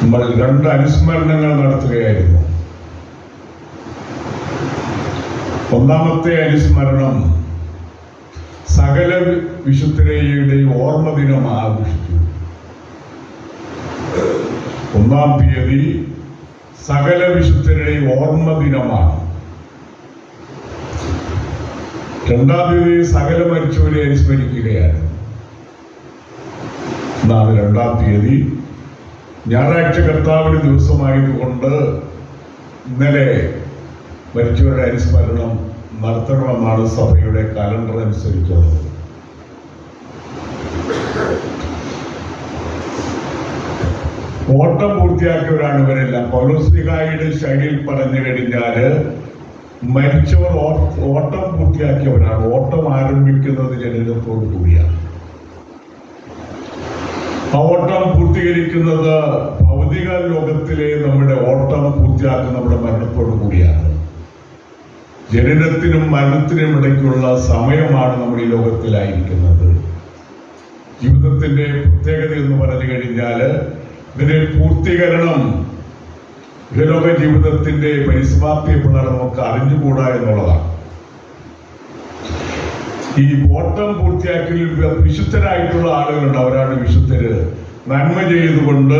നമ്മൾ രണ്ട് അനുസ്മരണങ്ങൾ നടത്തുകയായിരുന്നു. ഒന്നാമത്തെ അനുസ്മരണം സകല വിശുദ്ധരേയുടെയും ഓർമ്മ ദിനം ആഘോഷിച്ചു. ഒന്നാം തീയതി സകല വിശുദ്ധരുടെയും ഓർമ്മ ദിനമാണ്. രണ്ടാം തീയതി സകല മരിച്ചവരെ അനുസ്മരിക്കുകയാണ്. എന്നാണ് രണ്ടാം തീയതി ഞായറാഴ്ച കർത്താവിന്റെ ദിവസമായതുകൊണ്ട് ഇന്നലെ മരിച്ചവരുടെ അനുസ്മരണം നടത്തണമെന്നാണ് സഭയുടെ കലണ്ടർ അനുസരിച്ചുള്ളത് ഓട്ടം പൂർത്തിയാക്കിയവരാണ് ഇവരെല്ലാം. പൗലോസ്ലിഹായുടെ ശൈലിയിൽ പറഞ്ഞു കഴിഞ്ഞാൽ മരിച്ചവർ ഓട്ടം പൂർത്തിയാക്കിയവരാണ്. ഓട്ടം ആരംഭിക്കുന്നത് ജനനത്തോടു കൂടിയാണ്. ഓട്ടം പൂർത്തീകരിക്കുന്നത് ഭൗതിക ലോകത്തിലെ നമ്മുടെ ഓട്ടം പൂർത്തിയാക്കുന്ന നമ്മുടെ മരണത്തോടു കൂടിയാണ്. ജനനത്തിനും മരണത്തിനും ഇടയ്ക്കുള്ള സമയമാണ് നമ്മുടെ ഈ ലോകത്തിലായിരിക്കുന്നത്. ജീവിതത്തിന്റെ പ്രത്യേകത എന്ന് പറഞ്ഞു കഴിഞ്ഞാൽ ഇതിന്റെ പൂർത്തീകരണം ഇഹലോക ജീവിതത്തിന്റെ പരിസമാപ്തി എപ്പോഴാണ് നമുക്ക് അറിഞ്ഞുകൂടാ എന്നുള്ളതാണ്. ഈ ഓട്ടം പൂർത്തിയാക്കി വിശുദ്ധരായിട്ടുള്ള ആളുകളുണ്ട്. അവരാണ് വിശുദ്ധര്. നന്മ ചെയ്തുകൊണ്ട്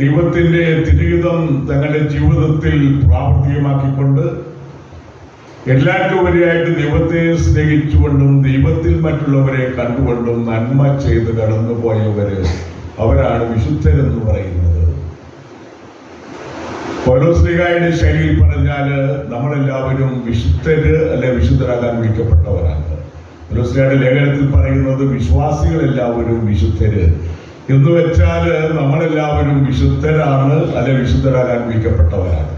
ദൈവത്തിന്റെ തിരുഹിതം തങ്ങളുടെ ജീവിതത്തിൽ പ്രാവർത്തികമാക്കിക്കൊണ്ട് എല്ലാറ്റുപരിയായിട്ട് ദൈവത്തെ സ്നേഹിച്ചുകൊണ്ടും ദൈവത്തിൽ മറ്റുള്ളവരെ കണ്ടുകൊണ്ടും നന്മ ചെയ്ത് കടന്നുപോയവര് അവരാണ് വിശുദ്ധരെന്ന് പറയുന്നത്. പൗലോസ്ലിഹായുടെ ശൈലിയിൽ പറഞ്ഞാൽ നമ്മളെല്ലാവരും വിശുദ്ധര് അല്ലെ വിശുദ്ധരാകാൻ വിളിക്കപ്പെട്ടവരാണ്. പൗലോസ്ലിഹയുടെ ലേഖനത്തിൽ പറയുന്നത് വിശ്വാസികളെല്ലാവരും വിശുദ്ധര്. എന്ന് വെച്ചാൽ നമ്മളെല്ലാവരും വിശുദ്ധരാണ് അല്ലെ വിശുദ്ധരാകാൻ വിളിക്കപ്പെട്ടവരാണ്.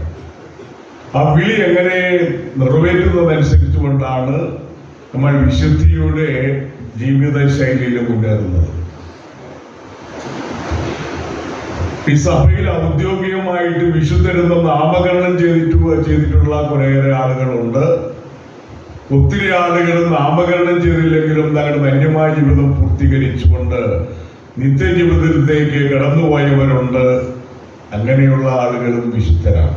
ആ വിളി എങ്ങനെ നിറവേറ്റുന്നതനുസരിച്ച് കൊണ്ടാണ് നമ്മൾ വിശുദ്ധിയുടെ ജീവിത ശൈലിയിൽ മുന്നേറുന്നത്. ഈ സഭയിൽ ഔദ്യോഗികമായിട്ട് വിശുദ്ധരെന്ന് നാമകരണം ചെയ്തിട്ട് ചെയ്തിട്ടുള്ള കുറേയേറെ ആളുകളുണ്ട്. ഒത്തിരി ആളുകൾ നാമകരണം ചെയ്തില്ലെങ്കിലും തങ്ങളുടെ ധന്യമായ ജീവിതം പൂർത്തീകരിച്ചുകൊണ്ട് നിത്യജീവിതത്തിലേക്ക് കടന്നുപോയവരുണ്ട്. അങ്ങനെയുള്ള ആളുകളും വിശുദ്ധരാണ്.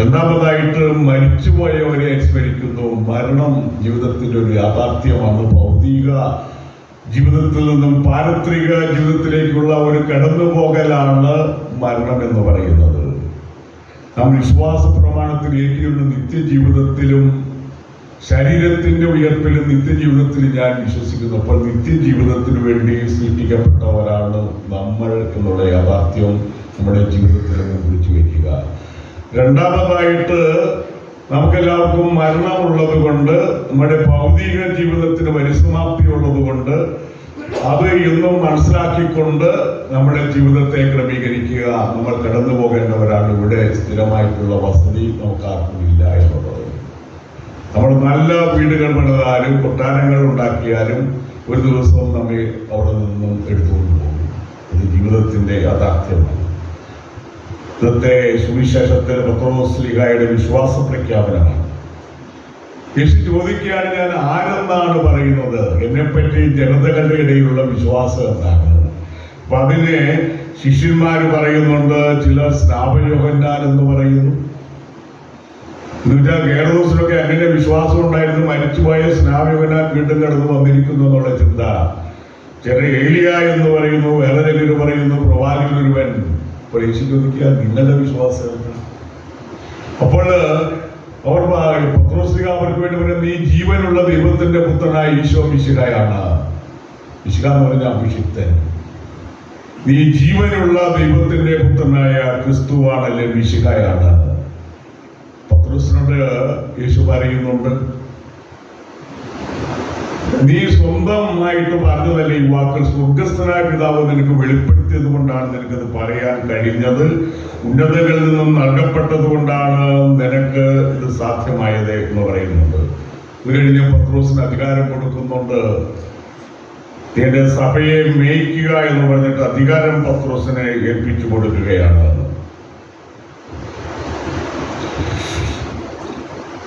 രണ്ടാമതായിട്ട് മരിച്ചുപോയവരെ അനുസ്മരിക്കുന്നു മരണം ജീവിതത്തിന്റെ ഒരു യാഥാർത്ഥ്യമാണ്. ഭൗതിക ജീവിതത്തിൽ നിന്നും പാരത്രിക ജീവിതത്തിലേക്കുള്ള ഒരു കടന്നുപോകലാണ് മരണം എന്ന് പറയുന്നത്. നാം വിശ്വാസ പ്രമാണത്തിൽ ഏറ്റിയുള്ള നിത്യജീവിതത്തിലും ശരീരത്തിന്റെ ഉയർപ്പിലും നിത്യജീവിതത്തിലും ഞാൻ വിശ്വസിക്കുന്നു. അപ്പോൾ നിത്യജീവിതത്തിന് വേണ്ടി സൃഷ്ടിക്കപ്പെട്ടവരാണ് നമ്മൾ എന്നുള്ള യാഥാർത്ഥ്യം നമ്മുടെ ജീവിതത്തിൽ കുറിച്ചു വയ്ക്കുക. രണ്ടാമതായിട്ട് നമുക്കെല്ലാവർക്കും മരണമുള്ളത് കൊണ്ട് നമ്മുടെ ഭൗതിക ജീവിതത്തിന് പരിസമാപ്തി ഉള്ളത് കൊണ്ട് അത് എന്നും മനസ്സിലാക്കിക്കൊണ്ട് നമ്മുടെ ജീവിതത്തെ ക്രമീകരിക്കുക. നമ്മൾ കടന്നു പോകേണ്ടവരാണ് ഇവിടെ സ്ഥിരമായിട്ടുള്ള വസതി നമുക്കാർക്കും ഇല്ല എന്നുള്ളത്. നമ്മൾ നല്ല വീടുകൾ പണിതാലും കൊട്ടാരങ്ങൾ ഉണ്ടാക്കിയാലും ഒരു ദിവസം നമ്മെ അവിടെ നിന്നും എടുത്തുകൊണ്ട് പോകും. ഇത് ജീവിതത്തിന്റെ യാഥാർത്ഥ്യമാണ്. ഇന്നത്തെ സുവിശേഷത്തിൽ പത്രോസ്ലിഹായുടെ വിശ്വാസ പ്രഖ്യാപനമാണ്. യേശു ചോദിക്കുകയാണ് ഞാൻ ആരെന്നാണ് പറയുന്നത്? എന്നെപ്പറ്റി ജനതകളുടെ ഇടയിലുള്ള വിശ്വാസം എന്താണ്? അപ്പൊ അതിനെ ശിഷ്യന്മാർ പറയുന്നുണ്ട് ചിലർ സ്നാപയോഹന്നാൻ എന്ന് പറയുന്നു. എന്നുവെച്ചാൽ കേരളത്തിലൊക്കെ അങ്ങനെ വിശ്വാസം ഉണ്ടായിരുന്നു മരിച്ചുപോയ സ്നാപയോഹന്നാൻ വീണ്ടും കടന്നു വന്നിരിക്കുന്നു എന്നുള്ള ചിന്ത. ചെറിയ ഏലിയ എന്ന് പറയുന്നു വേറെ ചിലർ പറയുന്നു പ്രവാചകൻ ഒരുവൻ അപ്പോൾ യേശു ചോദിക്കുക നിങ്ങളുടെ വിശ്വാസം? അപ്പോൾ അവർ പത്രോസിക അവർക്ക് വേണ്ടി പറയുന്നത് നീ ജീവനുള്ള ദൈവത്തിന്റെ പുത്രനായ ഈശോ മിശിഹായാണ്. മിശിഹ എന്ന് പറഞ്ഞ അഭിഷിക്തൻ. നീ ജീവനുള്ള ദൈവത്തിന്റെ പുത്രനായ ക്രിസ്തുവാണല്ലേ മിശിഹായാണ്. പത്രോസിനോട് യേശു പറയുന്നുണ്ട് നീ സ്വന്തമായിട്ട് പറഞ്ഞതല്ല ഈ വാക്കൾ സ്വർഗസ്ഥനായ പിതാവ് നിനക്ക് വെളിപ്പെടുത്തിയത് കൊണ്ടാണ് നിനക്കത് പറയാൻ കഴിഞ്ഞത്? ഉന്നതകളിൽ നിന്നും നൽകപ്പെട്ടത് കൊണ്ടാണ് നിനക്ക് ഇത് സാധ്യമായത് എന്ന് പറയുന്നുണ്ട്. ഇത് പത്രോസിന് അധികാരം കൊടുക്കുന്നുണ്ട്. എന്റെ സഭയെ മേയ്ക്കുക എന്ന് പറഞ്ഞിട്ട് അധികാരം പത്രോസിനെ ഏൽപ്പിച്ചു കൊടുക്കുകയാണ്.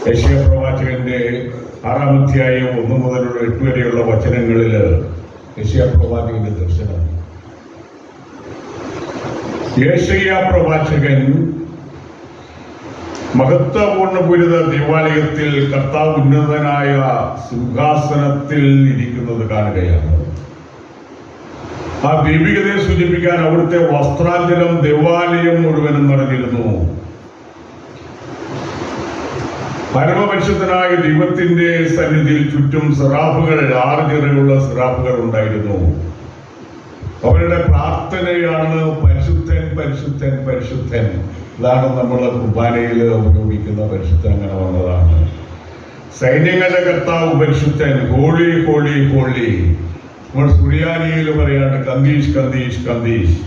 യശ്യ പ്രവാചകന്റെ ആറാം അധ്യായം ഒന്ന് മുതലുള്ള എട്ട് വരെയുള്ള വചനങ്ങളിൽ യശയ പ്രവാചകന്റെ ദർശനം. ഏഷ്യ പ്രവാചകൻ മഹത്വപൂർണപുരിത ദേവാലയത്തിൽ കർത്താവ് ഉന്നതനായ സിംഹാസനത്തിൽ ഇരിക്കുന്നത് കാണുകയാണ്. ആ ദീപികതയെ സൂചിപ്പിക്കാൻ അവിടുത്തെ വസ്ത്രാഞ്ചലം ദേവാലയം മുഴുവനും നിറഞ്ഞിരുന്നു. പരമപരിശുദ്ധനായ ദൈവത്തിന്റെ സന്നിധിയിൽ ചുറ്റും സിറാഫുകൾ ആറ് സിറാഫുകൾ ഉണ്ടായിരുന്നു. അവരുടെ പ്രാർത്ഥനയാണ് പരിശുദ്ധൻ പരിശുദ്ധൻ പരിശുദ്ധൻ. ഇതാണ് നമ്മളെ കുർബാനയിൽ ഉപയോഗിക്കുന്ന പരിശുദ്ധൻ അങ്ങനെ വന്നതാണ്. സൈന്യങ്ങളുടെ കർത്താവ് പരിശുദ്ധൻ. Holy holy holy. നമ്മൾ സുറിയാനിയിൽ പറയാണ് കന്തീഷ് കന്തീഷ് കന്തീഷ്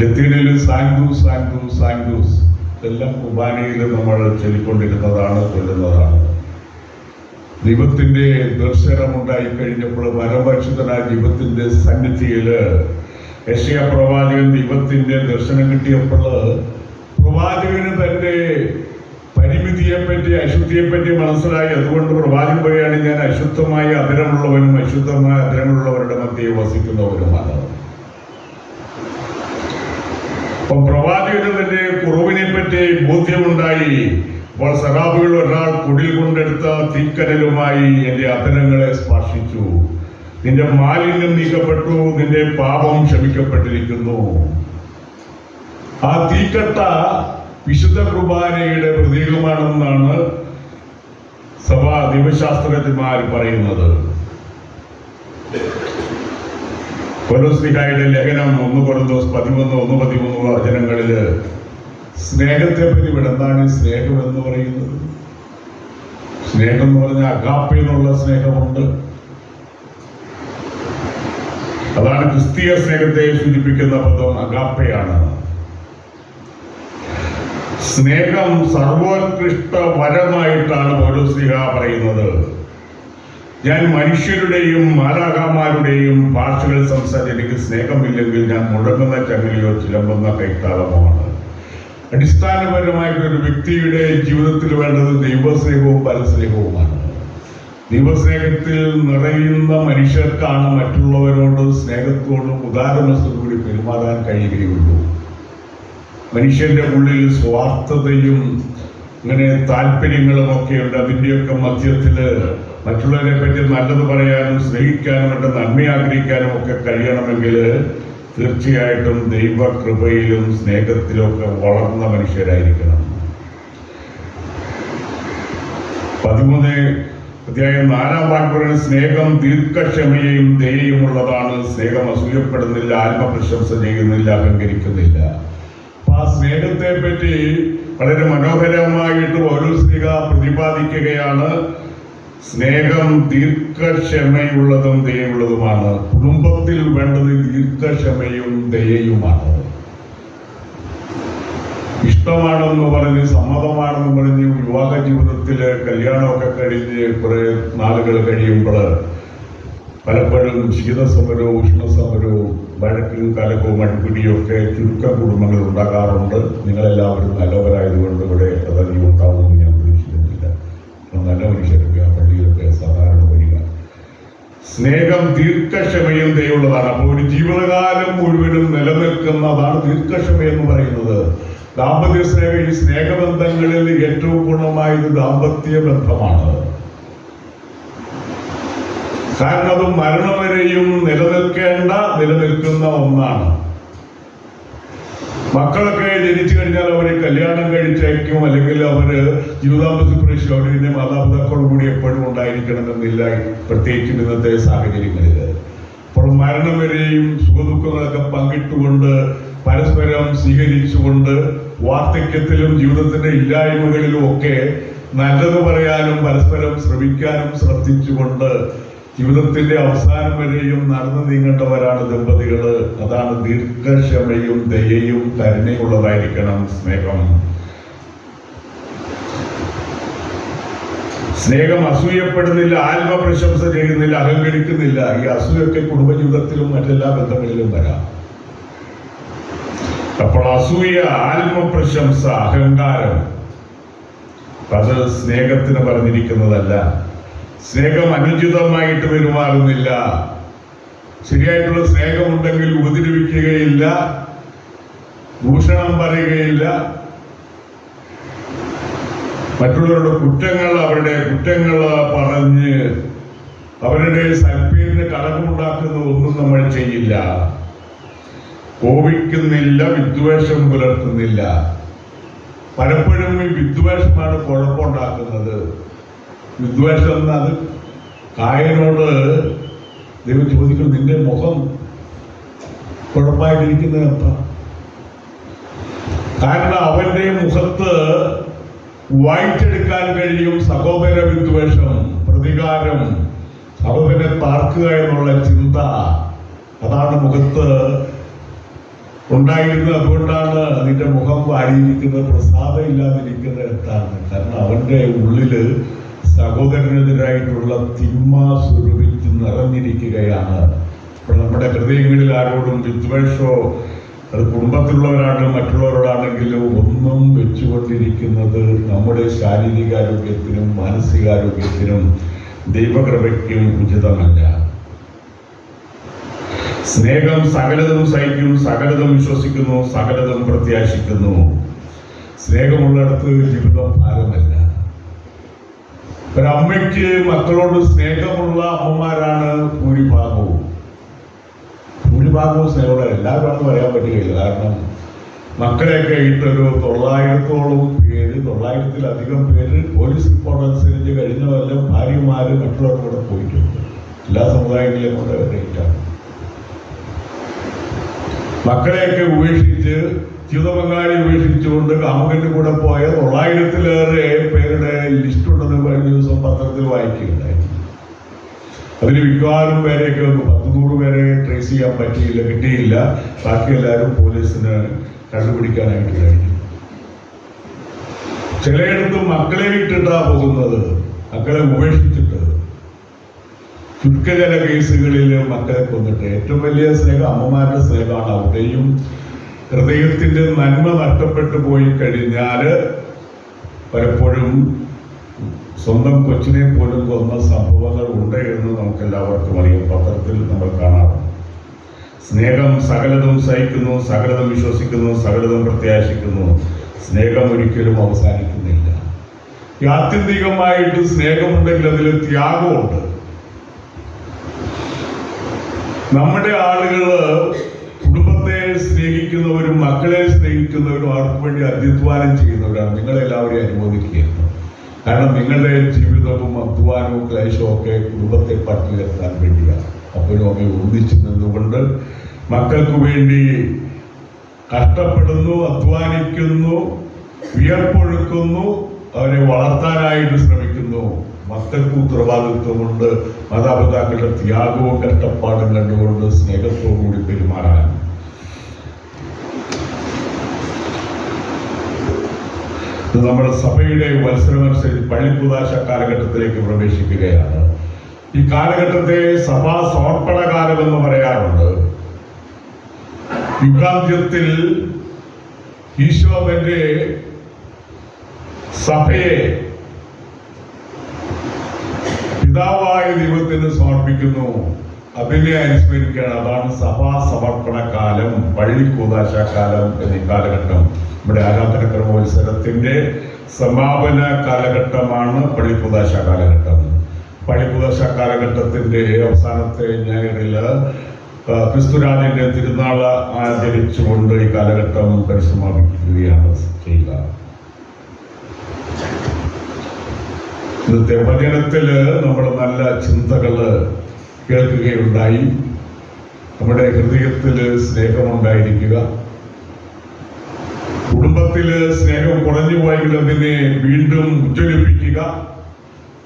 ലത്തീനിൽ സാൻഡൂസ് സാൻഡൂസ് സാങ്കൂസ് ഇതെല്ലാം കുർബാനയിൽ നമ്മൾ ചൊല്ലിക്കൊണ്ടിരുന്നതാണ് ചൊല്ലുന്നതാണ്. ദൈവത്തിന്റെ ദർശനമുണ്ടായി കഴിഞ്ഞപ്പോൾ പരമപരിശുദ്ധനായ ദൈവത്തിന്റെ സന്നിധിയിൽ യശയ പ്രവാചകൻ ദൈവത്തിന്റെ ദർശനം കിട്ടിയപ്പോൾ പ്രവാചകന് തന്റെ പരിമിതിയെപ്പറ്റി അശുദ്ധിയെപ്പറ്റി അശുദ്ധിയെ പറ്റി മനസ്സിലായി. അതുകൊണ്ട് പ്രവാചകൻ പറയാണ് ഞാൻ അശുദ്ധമായ അതിരമുള്ളവനും അശുദ്ധമായ അതിരമുള്ളവരുടെ മധ്യയെ വസിക്കുന്നവരുമാണ് അപ്പൊ പ്രവാചകന് തന്നെ കുറവിനെ പറ്റി ബോധ്യമുണ്ടായി. അപ്പോൾ സഹാബികൾ ഒരാൾ കുടിൽ കൊണ്ടെടുത്ത തീക്കരലുമായി എന്റെ അധരങ്ങളെ സ്പർശിച്ചു. നിന്റെ മാലിന്യം നീക്കപ്പെട്ടു നിന്റെ പാപം ക്ഷമിക്കപ്പെട്ടിരിക്കുന്നു. ആ തീക്കട്ട വിശുദ്ധ കുർബാനയുടെ പ്രതീകമാണെന്നാണ് സഭാ ദൈവശാസ്ത്രജ്ഞന്മാർ പറയുന്നത്. കൊലോസ്ലിഹായുടെ ലേഖനം ഒന്ന് കൊറന്തോസ് പതിമൂന്ന് ഒന്ന് പതിമൂന്ന് വചനങ്ങളിൽ സ്നേഹത്തെ പറ്റി എന്താണ് സ്നേഹം എന്ന് പറയുന്നത്? സ്നേഹം എന്ന് പറഞ്ഞാൽ അഗാപ്പയെന്നുള്ള സ്നേഹമുണ്ട്. അതാണ് ക്രിസ്തീയ സ്നേഹത്തെ സൂചിപ്പിക്കുന്ന പദം അഗാപ്പയാണ്. സ്നേഹം സർവോത്കൃഷ്ട വരമായിട്ടാണ് പൗലോസ്ലിഹ പറയുന്നത്. ഞാൻ മനുഷ്യരുടെയും മാലാകാമാരുടെയും ഭാഷകൾ സംസാരിച്ച് എനിക്ക് സ്നേഹമില്ലെങ്കിൽ ഞാൻ മുഴങ്ങുന്ന ചങ്ങലിയോ ചിലമ്പുന്ന കൈത്താളമാണ് അടിസ്ഥാനപരമായിട്ട് ഒരു വ്യക്തിയുടെ ജീവിതത്തിൽ വേണ്ടത് ദൈവസ്നേഹവും പരസ്നേഹവുമാണ്. ദൈവസ്നേഹത്തിൽ നിറയുന്ന മനുഷ്യർക്കാണ് മറ്റുള്ളവരോട് സ്നേഹത്തോടും ഉദാരമനസ്സോടുകൂടി പെരുമാറാൻ കഴിയുകയുള്ളൂ. മനുഷ്യന്റെ ഉള്ളിൽ സ്വാർത്ഥതയും ഇങ്ങനെ താല്പര്യങ്ങളും ഒക്കെ ഉണ്ട് അതിന്റെയൊക്കെ മധ്യത്തിൽ മറ്റുള്ളവരെ പറ്റി നല്ലത് പറയാനും സ്നേഹിക്കാനും അവരുടെ നന്മ ആഗ്രഹിക്കാനും ഒക്കെ കഴിയണമെങ്കിൽ തീർച്ചയായിട്ടും ദൈവകൃപയിലും സ്നേഹത്തിലും ഒക്കെ വളർന്ന മനുഷ്യരായിരിക്കണം. പതിമൂന്ന് അധ്യായം നാലാം വാക്കുകളിൽ സ്നേഹം ദീർഘക്ഷമയും ദയയും ഉള്ളതാണ് സ്നേഹം അസൂയപ്പെടുന്നില്ല ആത്മപ്രശംസ ചെയ്യുന്നില്ല അഹങ്കരിക്കുന്നില്ല. അപ്പൊ ആ സ്നേഹത്തെ പറ്റി വളരെ മനോഹരമായിട്ട് ഓരോ സ്ത്രീക പ്രതിപാദിക്കുകയാണ്. സ്നേഹം ദീർഘക്ഷമയുള്ളതും ദയുള്ളതുമാണ് കുടുംബത്തിൽ വേണ്ടത് ദീർഘക്ഷമയും ദയയുമാണ്. ഇഷ്ടമാണെന്ന് പറഞ്ഞ് സമ്മതമാണെന്ന് പറഞ്ഞ് വിവാഹ ജീവിതത്തിൽ കല്യാണമൊക്കെ കഴിഞ്ഞ് കുറെ നാളുകൾ കഴിയുമ്പോൾ പലപ്പോഴും ശീതസമരവും ഉഷ്ണസമരവും വഴക്കും കലക്കവും അടിപിടിയും ഒക്കെ ചുരുക്ക കുടുംബങ്ങൾ ഉണ്ടാകാറുണ്ട്. നിങ്ങളെല്ലാവരും നല്ലവരായതുകൊണ്ട് ഇവിടെ അതധികം ഉണ്ടാവുമെന്ന് ഞാൻ പ്രതീക്ഷിക്കുന്നില്ല. നല്ല മനുഷ്യരൊക്കെ സ്നേഹം ദീർഘക്ഷമയും ദയുള്ളതാണ്. അപ്പോൾ ഒരു ജീവിതകാലം മുഴുവനും നിലനിൽക്കുന്നതാണ് ദീർഘക്ഷമ എന്ന് പറയുന്നത്. ദാമ്പത്യ സ്നേഹം ഈ സ്നേഹബന്ധങ്ങളിൽ ഏറ്റവും ഗുണമായത് ദാമ്പത്യ ബന്ധമാണ്. കാരണം അത് മരണം വരെയും നിലനിൽക്കേണ്ട നിലനിൽക്കുന്ന ഒന്നാണ്. മക്കളൊക്കെ ജനിച്ചു കഴിഞ്ഞാൽ അവരെ കല്യാണം കഴിച്ചയക്കും അല്ലെങ്കിൽ അവർ ജീവിതാംബസി പ്രവേശിച്ചു അവിടെ അവരുടെ മാതാപിതാക്കളോട് കൂടി എപ്പോഴും ഉണ്ടായിരിക്കണമെന്നില്ല പ്രത്യേകിച്ചും ഇന്നത്തെ സാഹചര്യങ്ങളിൽ. അപ്പോൾ മരണം വരെയും സുഖദുഃഖങ്ങളൊക്കെ പങ്കിട്ടുകൊണ്ട് പരസ്പരം സ്വീകരിച്ചുകൊണ്ട് വാർദ്ധക്യത്തിലും ജീവിതത്തിന്റെ ഇല്ലായ്മകളിലും ഒക്കെ നല്ലത് പറയാനും പരസ്പരം ശ്രമിക്കാനും ശ്രദ്ധിച്ചുകൊണ്ട് ജീവിതത്തിന്റെ അവസാനം വരെയും നടന്നു നീങ്ങേണ്ടവരാണ് ദമ്പതികൾ. അതാണ് ദീർഘക്ഷമയും ദയയും കരുണയുള്ളതായിരിക്കണം സ്നേഹം. സ്നേഹം അസൂയപ്പെടുന്നില്ല ആത്മപ്രശംസ ചെയ്യുന്നില്ല അഹങ്കരിക്കുന്നില്ല. ഈ അസൂയൊക്കെ കുടുംബജീവിതത്തിലും മറ്റെല്ലാ ബന്ധങ്ങളിലും വരാം. അപ്പോൾ അസൂയ ആത്മപ്രശംസ അഹങ്കാരം അത് സ്നേഹത്തിന് പറഞ്ഞിരിക്കുന്നതല്ല. സ്നേഹം അനുചിതമായിട്ട് പെരുമാറുന്നില്ല. ശരിയായിട്ടുള്ള സ്നേഹമുണ്ടെങ്കിൽ ഉപദ്രവിക്കുകയില്ല. ദൂഷണം പറയുകയില്ല. മറ്റുള്ളവരുടെ കുറ്റങ്ങൾ അവരുടെ കുറ്റങ്ങൾ പറഞ്ഞ് അവരുടെ സൽപ്പേരിന് കളങ്കമുണ്ടാക്കുന്ന ഒന്നും നമ്മൾ ചെയ്യില്ല. കോപിക്കുന്നില്ല വിദ്വേഷം പുലർത്തുന്നില്ല. പലപ്പോഴും ഈ വിദ്വേഷമാണ് കുഴപ്പമുണ്ടാക്കുന്നത്. വിദ്വേഷം എന്നത് കായനോട് ദൈവം ചോദിക്കുന്നു നിന്റെ മുഖം കുഴപ്പമായിട്ടിരിക്കുന്നത് എന്താ? കാരണം അവന്റെ മുഖത്ത് വായിച്ചെടുക്കാൻ കഴിയും സഹോദര വിദ്വേഷം പ്രതികാരം സഹോദരനെ താർക്കുക എന്നുള്ള ചിന്ത അതാണ് മുഖത്ത് ഉണ്ടായിരുന്നത്. അതുകൊണ്ടാണ് നിന്റെ മുഖം വാരിയിരിക്കുന്നത് പ്രസാദം ഇല്ലാതിരിക്കുന്നത് എന്താണ്? കാരണം അവന്റെ ഉള്ളിൽ സഹോദരനെതിരായിട്ടുള്ള തിന്മ സ്വരൂപിച്ച് നിറഞ്ഞിരിക്കുകയാണ് നമ്മുടെ ഹൃദയങ്ങളിൽ ആരോടും വിദ്വേഷമോ അത് കുടുംബത്തിലുള്ളവരാണ് മറ്റുള്ളവരോടാണെങ്കിലും ഒന്നും വെച്ചുകൊണ്ടിരിക്കുന്നത് നമ്മുടെ ശാരീരികാരോഗ്യത്തിനും മാനസികാരോഗ്യത്തിനും ദൈവകൃപയ്ക്കും ഉചിതമല്ല. സ്നേഹം സകലതും സഹിക്കും സകലതും വിശ്വസിക്കുന്നു സകലതും പ്രത്യാശിക്കുന്നു. സ്നേഹമുള്ളിടത്ത് ജീവിതം ഭാരമല്ല. ഒരമ്മയ്ക്ക് മക്കളോട് സ്നേഹമുള്ള അമ്മമാരാണ് ഭൂരിഭാഗവും. ഭൂരിഭാഗവും സ്നേഹമുള്ള എല്ലാവരും പറയാൻ പറ്റുകയില്ല. കാരണം മക്കളെയൊക്കെ ഇട്ടൊരു തൊള്ളായിരത്തോളം പേര് തൊള്ളായിരത്തിലധികം പേര് പോലീസ് റിപ്പോർട്ട് അനുസരിച്ച് കഴിഞ്ഞ കൊല്ലം ഭാര്യമാര് മറ്റുള്ളവരുടെ പോയിട്ടുണ്ട്. എല്ലാ സമുദായങ്ങളിലും കൂടെ റേറ്റാണ് മക്കളെയൊക്കെ ഉപേക്ഷിച്ച് ജീവിത പങ്കാളി ഉപേക്ഷിച്ചുകൊണ്ട് കാമുകന്റെ കൂടെ പോയ തൊള്ളായിരത്തിലേറെ പേരുടെ ലിസ്റ്റ് ഉണ്ടെന്ന് കഴിഞ്ഞ ദിവസം പത്രത്തിൽ വായിക്കുകയുണ്ടായി. അതിൽ മിക്കവാറും പേരെയൊക്കെ പത്ത് നൂറ് പേരെ ട്രേസ് ചെയ്യാൻ പറ്റിയില്ല കിട്ടിയില്ല. ബാക്കി എല്ലാവരും പോലീസിന് കണ്ടുപിടിക്കാനായിട്ട് കഴിഞ്ഞു ചിലയിടത്ത് മക്കളെ വിട്ടിട്ടാ പോകുന്നത് മക്കളെ ഉപേക്ഷിച്ചിട്ട്. ചുരുക്കജല കേസുകളിൽ മക്കളെ കൊന്നിട്ട് ഏറ്റവും വലിയ സ്നേഹം അമ്മമാരുടെ സ്നേഹമാണ് അവിടെയും ഹൃദയത്തിന്റെ നന്മ നഷ്ടപ്പെട്ടു പോയി കഴിഞ്ഞാൽ പലപ്പോഴും സ്വന്തം കൊച്ചിനെ പോലും കൊന്ന സംഭവങ്ങൾ ഉണ്ട് എന്ന് നമുക്ക് എല്ലാവർക്കും അറിയാം. പത്രത്തിൽ നമ്മൾ കാണാറുണ്ട്. സ്നേഹം സകലതും സഹിക്കുന്നു സകലതും വിശ്വസിക്കുന്നു സകലതും പ്രത്യാശിക്കുന്നു. സ്നേഹം ഒരിക്കലും അവസാനിക്കുന്നില്ല. ആത്യന്തികമായിട്ട് സ്നേഹമുണ്ടെങ്കിൽ അതിൽ ത്യാഗമുണ്ട്. നമ്മുടെ ആളുകൾ കുടുംബത്തെ സ്നേഹിക്കുന്നവരും മക്കളെ സ്നേഹിക്കുന്നവരും അവർക്ക് വേണ്ടി അധ്യധ്വാനം ചെയ്യുന്നവരാണ്. നിങ്ങളെല്ലാവരെയും അനുമോദിക്കുക. കാരണം നിങ്ങളുടെ ജീവിതവും അധ്വാനവും ക്ലേശവും ഒക്കെ കുടുംബത്തെ പട്ടിലെത്താൻ വേണ്ടിയാണ്. അപ്പനും അമ്മയും ഒന്നിച്ചു നിന്നുകൊണ്ട് മക്കൾക്ക് വേണ്ടി കഷ്ടപ്പെടുന്നു അധ്വാനിക്കുന്നു വിയർപ്പൊഴുക്കുന്നു അവരെ വളർത്താനായിട്ട് ശ്രമിക്കുന്നു. മക്കൾക്ക് ഉത്തരവാദിത്വമുണ്ട് മാതാപിതാക്കളുടെ ത്യാഗവും കഷ്ടപ്പാടും കണ്ടുകൊണ്ട് സ്നേഹത്തോടു കൂടി പെരുമാറാൻ. നമ്മുടെ സഭയുടെ മത്സരമനുസരിച്ച് പള്ളിക്കുതാശ കാലഘട്ടത്തിലേക്ക് പ്രവേശിക്കുകയാണ്. ഈ കാലഘട്ടത്തെ സഭാ സമർപ്പണ കാലം എന്ന് പറയാറുണ്ട്. യുഗാന്ത്യത്തിൽ ഈശോ തന്റെ സഭയെ പിതാവായ ദൈവത്തിന് സമർപ്പിക്കുന്നു. അതിനെ അനുസ്മരിക്കുകയാണ്. അതാണ് സഭാ സമർപ്പണ കാലം പള്ളിക്കൂതാശ കാലം എന്നീ കാലഘട്ടം. നമ്മുടെ ആരാധന മത്സരത്തിന്റെ സമാപന കാലഘട്ടമാണ് പള്ളിക്കൂതാശ കാലഘട്ടം പള്ളിക്കൂതാശ കാലഘട്ടത്തിന്റെ അവസാനത്തെ ഞായറിൽ ക്രിസ്തുരാജന്റെ തിരുനാൾ ആചരിച്ചുകൊണ്ട് ഈ കാലഘട്ടം പരിസമാപിക്കുകയാണ് ചെയ്യുക. ഇന്നത്തെ വചനത്തിൽ നമ്മൾ നല്ല ചിന്തകൾ കേൾക്കുകയുണ്ടായി. നമ്മുടെ ഹൃദയത്തിൽ സ്നേഹമുണ്ടായിരിക്കുക. കുടുംബത്തിൽ സ്നേഹം കുറഞ്ഞു പോയെങ്കിൽ അതിനെ വീണ്ടും ഉജ്ജ്വലിപ്പിക്കുക.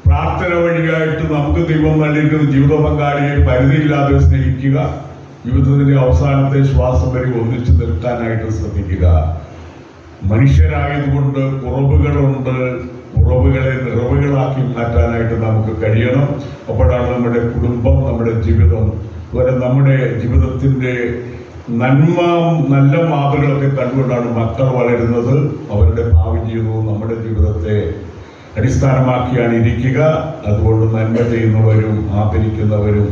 പ്രാർത്ഥന വഴിയായിട്ട് നമുക്ക് ദൈവം നൽകിയിരിക്കുന്ന ജീവിത പങ്കാളിയെ പരിധിയില്ലാതെ സ്നേഹിക്കുക. ജീവിതത്തിന്റെ അവസാനത്തെ ശ്വാസം വരെ ഒന്നിച്ചു നിർത്താനായിട്ട് ശ്രദ്ധിക്കുക. മനുഷ്യരായതുകൊണ്ട് കുറവുകളുണ്ട്. കുറവുകളെ നിറവുകളാക്കി മാറ്റാനായിട്ട് നമുക്ക് കഴിയണം. അപ്പോഴാണ് നമ്മുടെ കുടുംബം നമ്മുടെ ജീവിതം അതുപോലെ നമ്മുടെ ജീവിതത്തിന്റെ നന്മ നല്ല മാതൃകളൊക്കെ കണ്ടുകൊണ്ടാണ് മക്കൾ വളരുന്നത് അവരുടെ ഭാവി ജീവിതവും നമ്മുടെ ജീവിതത്തെ അടിസ്ഥാനമാക്കിയാണ് ഇരിക്കുക അതുകൊണ്ട് നന്മ ചെയ്യുന്നവരും ആദരിക്കുന്നവരും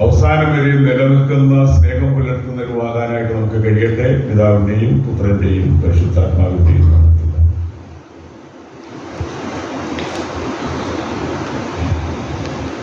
അവസാനം വരെ നിലനിൽക്കുന്ന സ്നേഹം പുലർത്തുന്നവരുമാകാനായിട്ട് നമുക്ക് കഴിയട്ടെ പിതാവിന്റെയും പുത്രന്റെയും പരിശുദ്ധാത്മാവിന്റെയും നാമത്തിൽ.